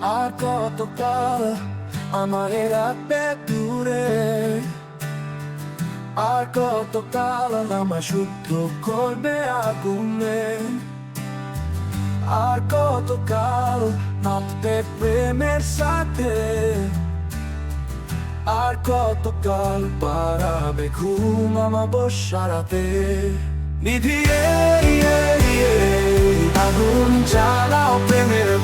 আর কতকাল আমারে রাখবে দূরে আর কতকাল আমার শুদ্ধ করবে আগুনে আর কতকাল নামতে প্রেমের সাথে আর কতকাল পারাবে ঘুম আমার বসারাতে ইয়ে, ইয়ে, আগুন জ্বালাও প্রেমের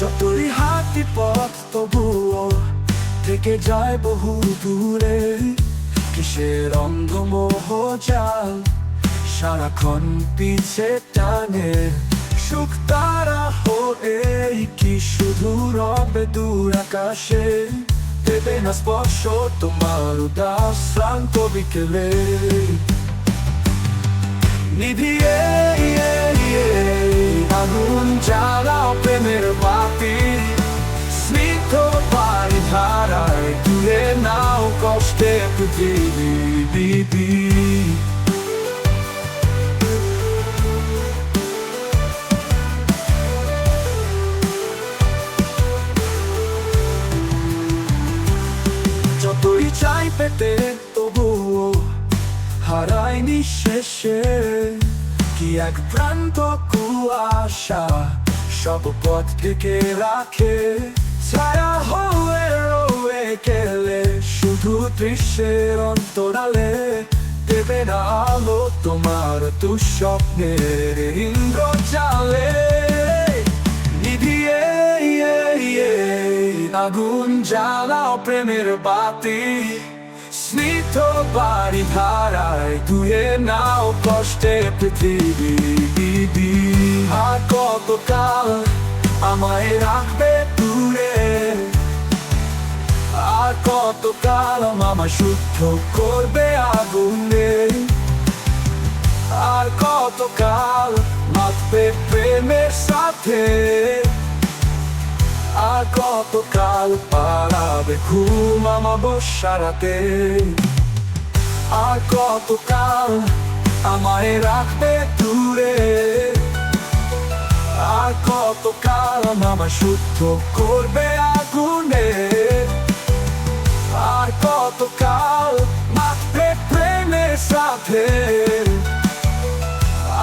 যতই হাতি পথ তবুও থেকে যায় বহু দূরে। কিসের অন্ধমোহ জাল সারাক্ষণ পিছে টানে। সুখ তারা হয়ে কি শুধু রবে দূর আকাশে? দেবে না স্পর্শ তোমার উদাস শ্রান্ত বিকেলে নিধিয়ে কষ্টে পৃথিবী বিবি যতই চাই পেতে তবুও হারায়নি শেষে কি এক প্রান্ত কুয়াশা সব পথ থেকে রাখে ছায়া হয়ে দৃশ্যের অন্তরালে দেবে না আলো তোমার দুঃস্বপ্নের ইন্দ্র ইয়ে, ইয়ে, আগুন জ্বালাও প্রেমের বাতি। স্নিগ্ধ বাড়ি ধারায় ধুয়ে নাও কষ্টে পৃথিবী। দিদি আর কতকাল আমায় রাখবে কতকাল আমায় শুদ্ধ করবে আগুনে। আর কতকাল মাতবে প্রেমের সাথে। আর কতকাল পারাবে ঘুম আমার বসারাতে আর কতকাল আমায় রাখবে দূরে। আর কতকাল আমার শুদ্ধ করবে আগুনে সাথে।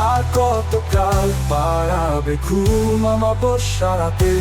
আর কতকাল পাড়াবে ঘুম আমার বসারাতে